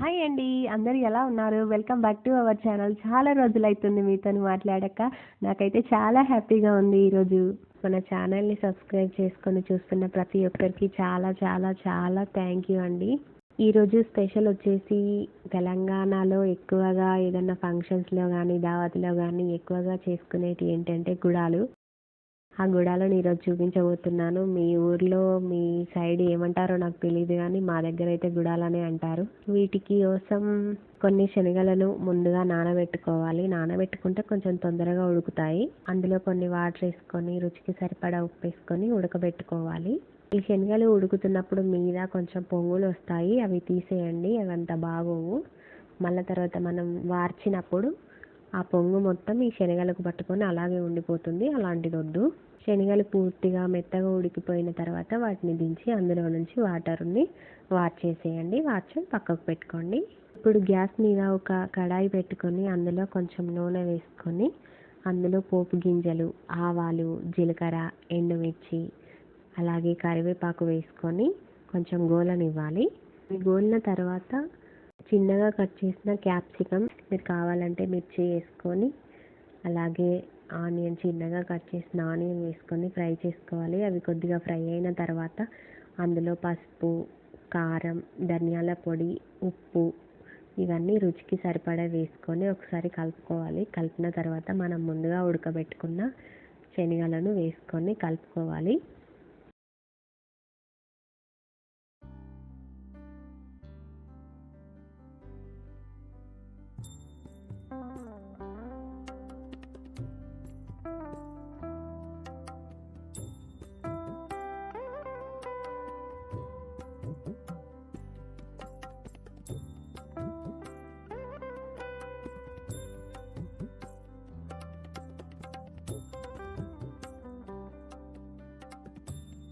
Hi అండి అందరూ ఎలా ఉన్నారు? Welcome back to our channel. చాలా రోజులైతుంది మీతో మాట్లాడాక. నాకైతే చాలా హ్యాపీగా ఉంది ఈరోజు. మన ఛానల్ని సబ్స్క్రైబ్ చేసుకొని చూస్తున్న ప్రతి ఒక్కరికి చాలా చాలా చాలా థ్యాంక్ యూ అండి. ఈరోజు స్పెషల్ వచ్చేసి తెలంగాణలో ఎక్కువగా ఏదైనా ఫంక్షన్స్లో కానీ దావత్లో కానీ ఎక్కువగా చేసుకునేటి ఏంటంటే గుడాలు. ఆ గుడాలను ఈరోజు చూపించబోతున్నాను. మీ ఊర్లో మీ సైడ్ ఏమంటారో నాకు తెలియదు కానీ మా దగ్గర అయితే గుడాలనే అంటారు. వీటికి కోసం కొన్ని శనగలను ముందుగా నానబెట్టుకోవాలి. నానబెట్టుకుంటే కొంచెం తొందరగా ఉడుకుతాయి. అందులో కొన్ని వాటర్ వేసుకొని రుచికి సరిపడా ఉప్పు వేసుకొని ఉడకబెట్టుకోవాలి. ఈ శనగలు ఉడుకుతున్నప్పుడు మీద కొంచెం పొంగులు వస్తాయి. అవి తీసేయండి అవి అంత బాగోవు. మళ్ళీ తర్వాత మనం వార్చినప్పుడు ఆ పొంగు మొత్తం ఈ శనగలకు పట్టుకొని అలాగే ఉండిపోతుంది. అలాంటిది వద్దు శనగలు పూర్తిగా మెత్తగా ఉడికిపోయిన తర్వాత వాటిని దించి అందులో నుంచి వాటర్ని చేసేయండి. వాష్ పక్కకు పెట్టుకోండి. ఇప్పుడు గ్యాస్ మీద ఒక కడాయి పెట్టుకొని అందులో కొంచెం నూనె వేసుకొని అందులో పోపు గింజలు ఆవాలు జీలకర్ర ఎండుమిర్చి అలాగే కరివేపాకు వేసుకొని కొంచెం గోలనివ్వాలి. గోలిన తర్వాత చిన్నగా కట్ చేసిన క్యాప్సికమ్ మీరు కావాలంటే మిర్చి వేసుకొని అలాగే ఆనియన్ చిన్నగా కట్ చేసిన ఆనియన్ వేసుకొని ఫ్రై చేసుకోవాలి. అవి కొద్దిగా ఫ్రై అయిన తర్వాత అందులో పసుపు కారం ధనియాల పొడి ఉప్పు ఇవన్నీ రుచికి సరిపడా వేసుకొని ఒకసారి కలుపుకోవాలి. కలిపిన తర్వాత మనం ముందుగా ఉడకబెట్టుకున్న శనగలను వేసుకొని కలుపుకోవాలి.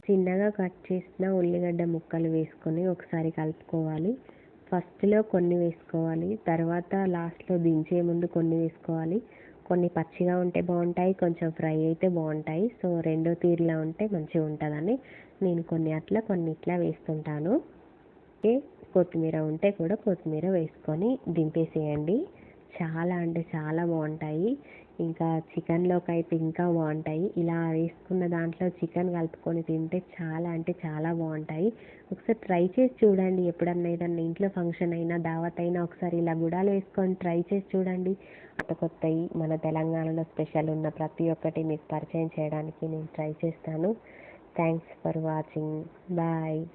చిన్నగా కట్ చేసిన ఉల్లిగడ్డ ముక్కలు వేసుకొని ఒకసారి కలుపుకోవాలి. ఫస్ట్లో కొన్ని వేసుకోవాలి తర్వాత లాస్ట్లో దించే ముందు కొన్ని వేసుకోవాలి. కొన్ని పచ్చిగా ఉంటే బాగుంటాయి కొంచెం ఫ్రై అయితే బాగుంటాయి. సో రెండో తీరులా ఉంటే మంచిగా ఉంటుందని నేను కొన్ని అట్లా కొన్ని ఇట్లా వేస్తుంటాను. ఓకే కొత్తిమీర ఉంటే కూడా కొత్తిమీర వేసుకొని దింపేసేయండి. చాలా అంటే చాలా బాగుంటాయి. ఇంకా చికెన్లోకి అయితే ఇంకా బాగుంటాయి. ఇలా వేసుకున్న దాంట్లో చికెన్ కలుపుకొని తింటే చాలా అంటే చాలా బాగుంటాయి. ఒకసారి ట్రై చేసి చూడండి. ఎప్పుడన్నా ఏదన్నా ఇంట్లో ఫంక్షన్ అయినా దావత్ అయినా ఒకసారి ఇలా గుడాలు వేసుకొని ట్రై చేసి చూడండి. కొత్త కొత్తవి మన తెలంగాణలో స్పెషల్ ఉన్న ప్రతి ఒక్కటి మీకు పరిచయం చేయడానికి నేను ట్రై చేస్తాను. Thanks for watching. బాయ్.